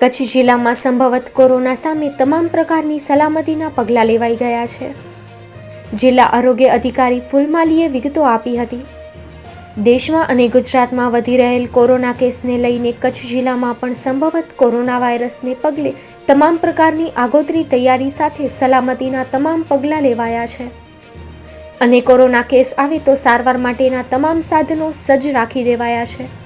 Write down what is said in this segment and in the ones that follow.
કચ્છ જિલ્લામાં સંભવત કોરોના સામે તમામ પ્રકારની સલામતીના પગલાં લેવાઈ ગયા છે. જિલ્લા આરોગ્ય અધિકારી ફૂલમાલીએ વિગતો આપી હતી. દેશમાં અને ગુજરાતમાં વધી રહેલ કોરોના કેસને લઈને કચ્છ જિલ્લામાં પણ સંભવત કોરોના વાયરસને પગલે તમામ પ્રકારની આગોતરી તૈયારી સાથે સલામતીના તમામ પગલાં લેવાયા છે. અને કોરોના કેસ આવે તો સારવાર માટેના તમામ સાધનો સજ્જ રાખી દેવાયા છે.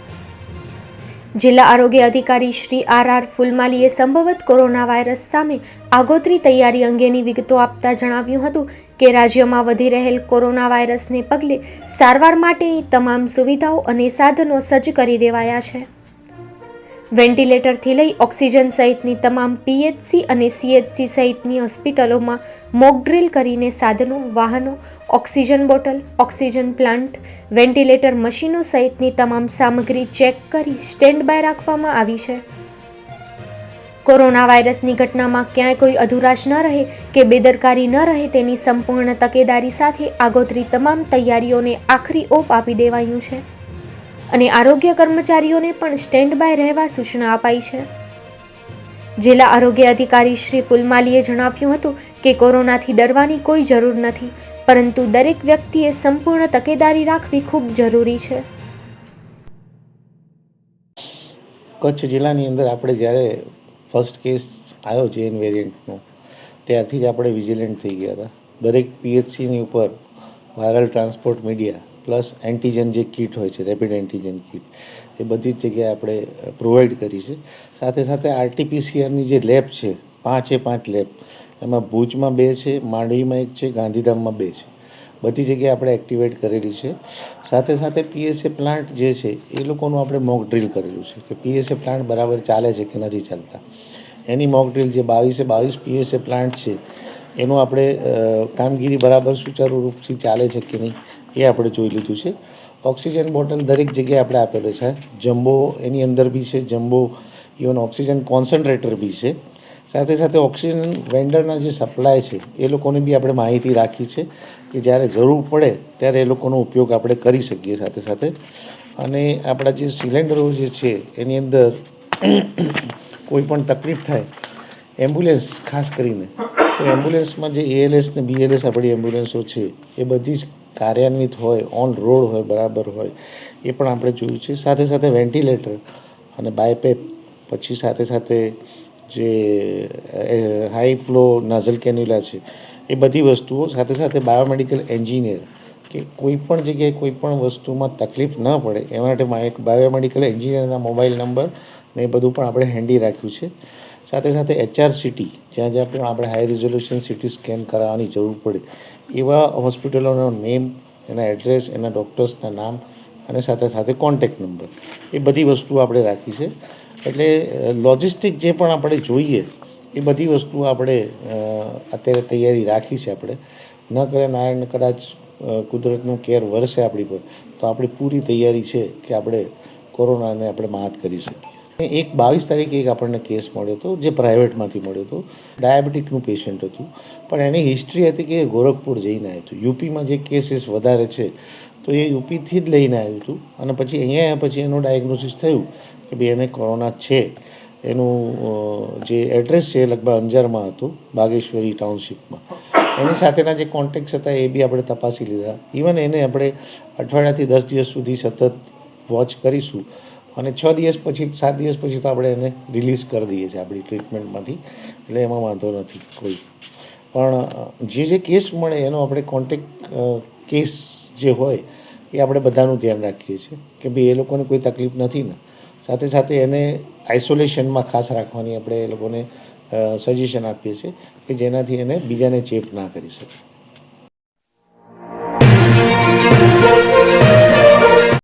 જિલ્લા આરોગ્ય અધિકારી શ્રી આર આર ફુલમાલીએ સંભવત કોરોના વાયરસ સામે આગોતરી તૈયારી અંગેની વિગતો આપતા જણાવ્યું હતું કે રાજ્યમાં વધી રહેલ કોરોના વાયરસને પગલે સારવાર માટેની તમામ સુવિધાઓ અને સાધનો સજ્જ કરી દેવાયા છે. વેન્ટિલેટરથી લઈ ઓક્સિજન સહિતની તમામ પીએચસી અને સીએચસી સહિતની હોસ્પિટલોમાં મોક ડ્રિલ કરીને સાધનો, વાહનો, oxygen bottle, oxygen plant, ventilator મશીનો સહિતની તમામ સામગ્રી ચેક કરી સ્ટેન્ડ બાય રાખવામાં આવી છે. કોરોના વાયરસની ઘટનામાં ક્યાંય કોઈ અધુરાશ ન રહે કે બેદરકારી ન રહે તેની સંપૂર્ણ તકેદારી સાથે આગોતરી તમામ તૈયારીઓને આખરી ઓપ આપી દેવાયું છે. અને આરોગ્ય કર્મચારીઓને પણ સ્ટેન્ડ બાય રહેવા સૂચના અપાઈ છે. જિલ્લા આરોગ્ય અધિકારી શ્રી ફુલમાલીએ જણાવ્યું હતું કે કોરોનાથી ડરવાની કોઈ જરૂર નથી, પરંતુ દરેક વ્યક્તિએ સંપૂર્ણ તકેદારી રાખવી ખૂબ જરૂરી છે. કચ્છ જિલ્લાની અંદર આપણે જ્યારે ફર્સ્ટ કેસ આવ્યો ચેન વેરિયન્ટનો ત્યારથી જ આપણે વિજિલન્ટ થઈ ગયા હતા. દરેક પીએચસીની ઉપર viral transport media plus antigen જે કીટ હોય છે, રેપિડ એન્ટીજન કીટ, એ બધી જ જગ્યાએ આપણે પ્રોવાઈડ કરી છે. સાથે સાથે આરટીપીસીઆરની જે લેબ છે, પાંચે પાંચ લેબ, એમાં ભુજમાં બે છે, માંડવીમાં એક છે, ગાંધીધામમાં બે છે. બધી જગ્યાએ આપણે એક્ટિવેટ કરેલી છે. સાથે સાથે પીએસએ પ્લાન્ટ જે છે, એ લોકોનું આપણે મોક ડ્રિલ કરેલું છે કે પીએસએ પ્લાન્ટ બરાબર ચાલે છે કે નથી ચાલતા. એની મોક ડ્રિલ જે બાવીસે, બાવીસ પીએસએ પ્લાન્ટ છે, એનું આપણે કામગીરી બરાબર સુચારુ રૂપથી ચાલે છે કે નહીં એ આપણે જોઈ લીધું છે. ઓક્સિજન બોટલ દરેક જગ્યાએ આપણે આપેલો છે. જમ્બો એની અંદર બી છે. જમ્બો ઇવન ઓક્સિજન કોન્સન્ટ્રેટર બી છે. સાથે સાથે ઓક્સિજન વેન્ડરના જે સપ્લાય છે, એ લોકોની બી આપણે માહિતી રાખી છે કે જ્યારે જરૂર પડે ત્યારે એ લોકોનો ઉપયોગ આપણે કરી શકીએ સાથે સાથે. અને આપણા જે સિલિન્ડરો જે છે, એની અંદર કોઈ પણ તકલીફ થાય, એમ્બ્યુલન્સ ખાસ કરીને, તો એમ્બ્યુલન્સમાં જે એએલએસ ને બીએલએસ આપણી એમ્બ્યુલન્સો છે, એ બધી જ કાર્યાન્વિત હોય ઓન રોડ હોય, બરાબર હોય, એ પણ આપણે જોયું છે. સાથે સાથે વેન્ટિલેટર અને બાયપેપ પછી સાથે સાથે જે હાઈ ફ્લો નાઝલ કેન્યુલા છે, એ બધી વસ્તુઓ, સાથે સાથે બાયોમેડિકલ એન્જિનિયર કે કોઈ પણ જગ્યાએ કોઈ પણ વસ્તુમાં તકલીફ ન પડે એ માટે એક બાયોમેડિકલ એન્જિનિયરના મોબાઈલ નંબર ને એ બધું પણ આપણે હેન્ડી રાખ્યું છે. સાથે સાથે એચઆર સિટી જ્યાં જ્યાં પણ આપણે હાઈ રિઝોલ્યુશન સિટી સ્કેન કરાવવાની જરૂર પડે એવા હોસ્પિટલોનો નેમ એના એડ્રેસ એના ડૉક્ટર્સના નામ અને સાથે સાથે કોન્ટેક્ટ નંબર એ બધી વસ્તુઓ આપણે રાખી છે. એટલે લોજિસ્ટિક જે પણ આપણે જોઈએ, એ બધી વસ્તુઓ આપણે અત્યારે તૈયારી રાખી છે આપણે. ન કરે નારાયણ કદાચ કુદરતનું કેર વરસે આપણી પર, તો આપણી પૂરી તૈયારી છે કે આપણે કોરોનાને આપણે માત કરી શકીએ. એક બાવીસ તારીખે એક આપણને કેસ મળ્યો હતો, જે પ્રાઇવેટમાંથી મળ્યો હતો. ડાયાબિટીકનું પેશન્ટ હતું. પણ એની હિસ્ટ્રી હતી કે ગોરખપુર જઈને આવ્યું હતું. યુપીમાં જે કેસીસ વધારે છે, તો એ યુપીથી જ લઈને આવ્યું હતું. અને પછી અહીંયા પછી એનું ડાયગ્નોસિસ થયું કે ભાઈ એને કોરોના છે. એનું જે એડ્રેસ છે લગભગ અંજારમાં હતું, બાગેશ્વરી ટાઉનશીપમાં. એની સાથેના જે કોન્ટેક્ટ્સ હતા એ બી આપણે તપાસી લીધા. ઇવન એને આપણે અઠવાડિયાથી દસ દિવસ સુધી સતત વોચ કરીશું. અને છ દિવસ પછી, સાત દિવસ પછી તો આપણે એને રિલીઝ કરી દઈએ છીએ આપણી ટ્રીટમેન્ટમાંથી એટલે એમાં વાંધો નથી કોઈ. પણ જે જે કેસ મળે, એનો આપણે કોન્ટેક કેસ જે હોય, એ આપણે બધાનું ધ્યાન રાખીએ છીએ. કે ભાઈ એ લોકોને કોઈ તકલીફ નથી ને. સાથે સાથે એને આઇસોલેશનમાં ખાસ રાખવાની આપણે એ લોકોને સજેશન આપીએ છીએ કે જેનાથી એને બીજાને ચેપ ના કરી શકે.